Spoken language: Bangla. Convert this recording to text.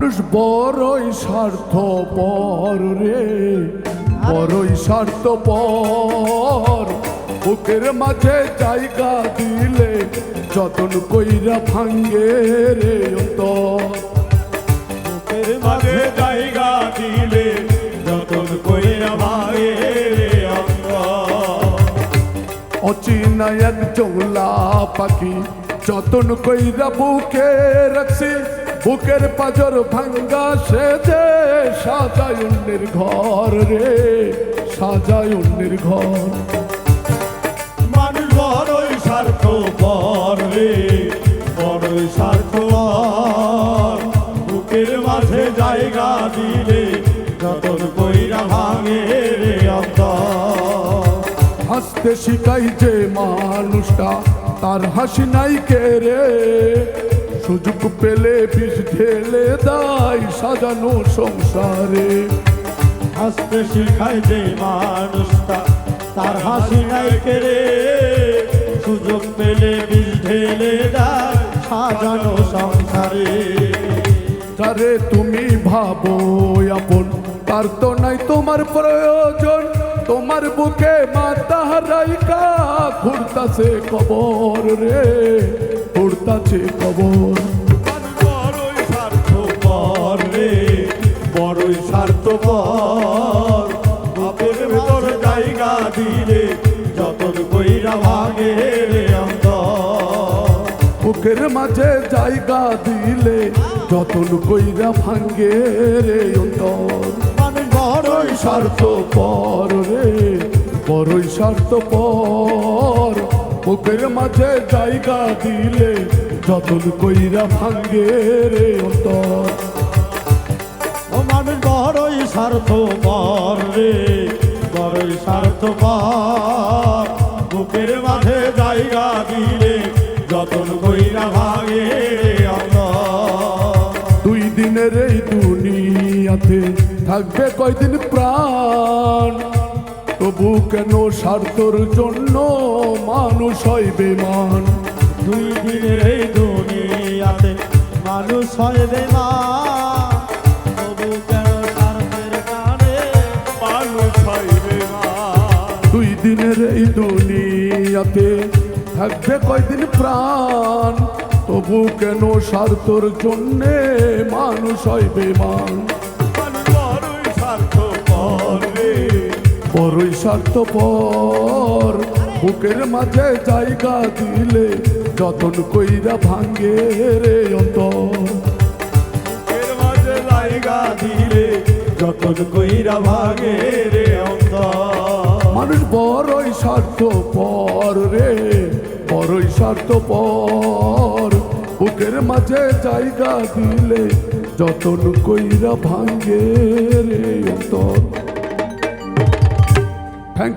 মানুষ বড়ই স্বার্থপর রে। বড়ই স্বার্থ পর বুকের মাঝে জায়গা দিলে যতন কইরা ভাঙ্গে রে অন্তর। বুকের মাঝে জায়গা দিলে যতন কইরা ভাঙে রে অচিনা এক জংলা পাখি যতন কইরা বুকে রাখছি বুকের পাজর ভাঙ্গা সে যে সাজায় অন্যের ঘর রে সাজায় অন্যের ঘর। মানুষ বড়ই স্বার্থ পর রে বড়ই স্বার্থ বুকের মাঝে জায়গা দিলে যতন কইরা ভাঙে রে অঙ্গ হাসতে শিখাই যে মানুষটা তার হাসি নাই কে রে। সুযোগ পেলে বিষ ঢেলে দায় সাজানো সংসারে। হাসতে শিখায় যে মানুষটা তার হাসি নাই কেড়ে। সুযোগ পেলে বিষ ঢেলে দেয় সাজানো সংসারে। তারে তুমি ভাবো আপন তার তো নাই তোমার প্রয়োজন। তোমার বুকে মাতা রাইকা ঘুরতাছে কবর রে ঘুরতাছে কবর। বড়ই স্বার্থ পর রে বড়ই স্বার্থ পর বাপের ভেতর জায়গা দিলে যতন কইরা ভাঙে রে বুকের মাঝে জায়গা দিলে যতন কইরা ভাঙ্গে রে অন্তর। বড়ই স্বার্থ পর রে বড়ই স্বার্থ পর, বুকের মাঝে জায়গা দিলে যতন কইরা ভাঙ্গে রে অন্তর। মানুষ, বড়ই স্বার্থ পর রে, বড়ই স্বার্থ পর বুকের মাঝে জায়গা দিলে যতন কইরা ভাঙে দুই দিনের এই দুনিয়াতে থাকবে কয়দিন প্রাণ? তবু কেন স্বার্থর জন্য মানুষ হয় বেমান? দুই দিনের এই দুনিয়াতে মানুষ হয় বেমান। তবু কেন মানুষ হয় দুই দিনের এই দুনিয়াতে থাকবে কয়দিন প্রাণ? তবু কেন স্বার্থর জন্যে মানুষ হয় বেমান? বড়ই স্বার্থপর, বুকের মাঝে জায়গা দিলে যতন কইরা ভাঙ্গে রে অন্তর। এর মাঝে জায়গা দিলে যতন কইরা ভাগে রে অন্তর। মানুষ বড়ই স্বার্থপর রে, বড়ই স্বার্থপর। বুকের মাঝে জায়গা দিলে যতন কইরা ভাঙ্গে রে অন্তর।